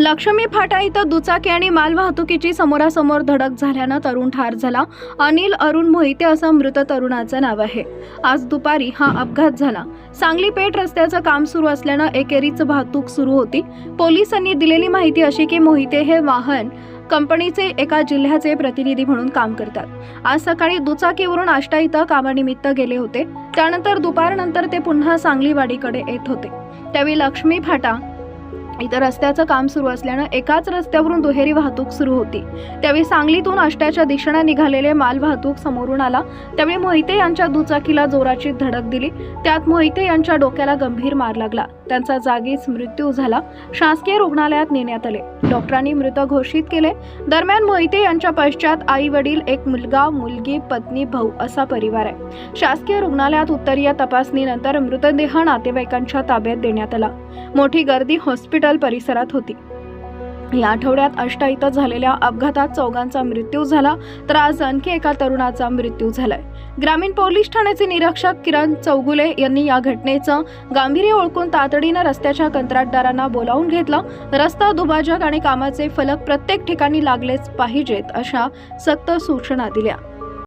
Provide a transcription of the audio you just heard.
लक्ष्मी फाटा इथं दुचाकी आणि मालवाहतुकीची समोरासमोर धडक झाल्यानं तरुण ठार झाला. अनिल अरुण मोहिते असं मृत तरुणाचं नाव आहे. आज दुपारी हा अपघात झाला. सांगली पेठ रस्त्याचं काम सुरू असल्यानं एकेरीच वाहतूक सुरू होती. पोलिसांनी दिलेली माहिती अशी की मोहिते हे वाहन कंपनीचे एका जिल्ह्याचे प्रतिनिधी म्हणून काम करतात. आज सकाळी दुचाकीवरून आष्टा इथं कामानिमित्त गेले होते. त्यानंतर दुपारनंतर ते पुन्हा सांगलीवाडीकडे येत होते. त्यावेळी लक्ष्मी फाटा इथं रस्त्याचं काम सुरू असल्यानं एकाच रस्त्यावरून दुहेरी वाहतूक सुरू होती. त्यावेळी सांगलीतून आष्ट्याच्या दिशेनं निघालेले माल वाहतूक समोरून आला. त्यावेळी मोहिते यांच्या दुचाकीला जोराची धडक दिली. त्यात मोहिते यांच्या डोक्याला गंभीर मार लागला. त्यांचा जागीच मृत्यू झाला. शासकीय रुग्णालयात नेण्यात आले. डॉक्टरांनी मृत घोषित केले. दरम्यान मोहिते यांच्या पश्चात आई वडील एक मुलगा मुलगी पत्नी भाऊ असा परिवार आहे. शासकीय रुग्णालयात उत्तरीय तपासणीनंतर मृतदेह नातेवाईकांच्या ताब्यात देण्यात आला. मोठी गर्दी हॉस्पिटल हॉस्पिटल परिसरात होती. या आठवड्यात अष्टा इथं झालेल्या अपघातात चौघांचा मृत्यू झाला तर आज आणखी एका तरुणाचा मृत्यू झालाय. ग्रामीण पोलीस ठाण्याचे निरीक्षक किरण चौगुले यांनी या घटनेचं गांभीर्य ओळखून तातडीनं रस्त्याच्या कंत्राटदारांना बोलावून घेतलं. रस्ता दुभाजक आणि कामाचे फलक प्रत्येक ठिकाणी लागलेच पाहिजेत अशा सक्त सूचना दिल्या.